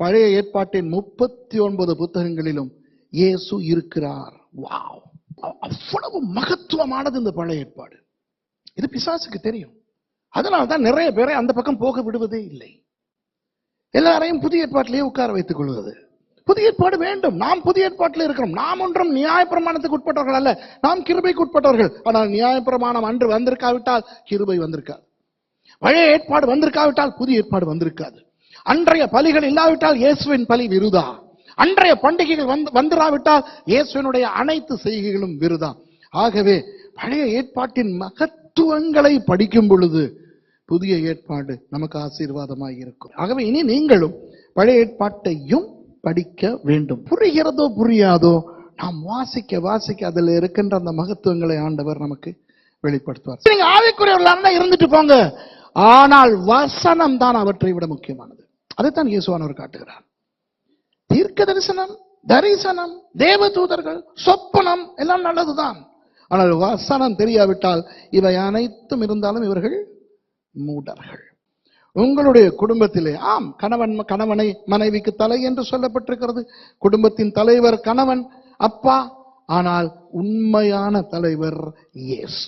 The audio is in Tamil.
பழைய ஏற்பாட்டின் முப்பத்தி ஒன்பது புத்தகங்களிலும் இயேசு இருக்கிறார். வாவ். அவ்வளவு மகத்துவமானது இந்த பழைய ஏற்பாடு. இது பிசாசுக்கு தெரியும். அதனால தான் நிறைய பேரை அந்த பக்கம் போக விடுவதே இல்லை. எல்லாரையும் புதிய ஏற்பாட்டிலேயே உட்கார வைத்துக் கொள்வது. புதிய ஏற்பாடு வேண்டும். நாம் புதிய ஏற்பாட்டில் இருக்கிறோம். நாம் ஒன்றும் நியாயப்பிரமாணத்துக்கு உட்பட்டவர்கள் அல்ல. நாம் கிருபைக்கு உட்பட்டவர்கள். ஆனால் நியாயப்பிரமாணம் அன்று வந்திருக்காவிட்டால் கிருபை வந்திருக்காது. பழைய ஏற்பாடு வந்திருக்காவிட்டால் புதிய ஏற்பாடு வந்திருக்காது. அன்றைய பலிகள் இல்லாவிட்டால் இயேசுவின் பலி விருதா? அன்றைய பண்டிகைகள் வந்து வந்துராவிட்டால் இயேசுவினுடைய அனைத்து செய்கைகளும் விருதா? ஆகவே பழைய ஏற்பாட்டின் மகத்துவங்களை படிக்கும் பொழுது புதிய ஏற்பாடு நமக்கு ஆசீர்வாதமாக இருக்கும். ஆகவே இனி நீங்களும் பழைய ஏற்பாட்டையும் படிக்க வேண்டும். புரிகிறதோ புரியாதோ நாம் வாசிக்க வாசிக்க அதில் இருக்கின்ற அந்த மகத்துவங்களை ஆண்டவர் நமக்கு வெளிப்படுத்துவார். நீங்க ஆவிக்குரியவர்களா இருந்துட்டு போங்க. ஆனால் வசனம் தான் அவற்றை விட முக்கியமானது. அதைத்தான் இயேசுவானவர் காட்டுகிறார். தீர்க்க தரிசனம் தரிசனம் தேவதூதர்கள் சொப்பனம் எல்லாம் நல்லதுதான். ஆனால் வசனம் தெரியாவிட்டால் இவை அனைத்தும் இருந்தாலும் இவர்கள் மூடர்கள். உங்களுடைய குடும்பத்திலே ஆம் கணவன் கணவனை மனைவிக்கு தலை என்று சொல்லப்பட்டிருக்கிறது. குடும்பத்தின் தலைவர் கணவன் அப்பா ஆனால் உண்மையான தலைவர் இயேசு.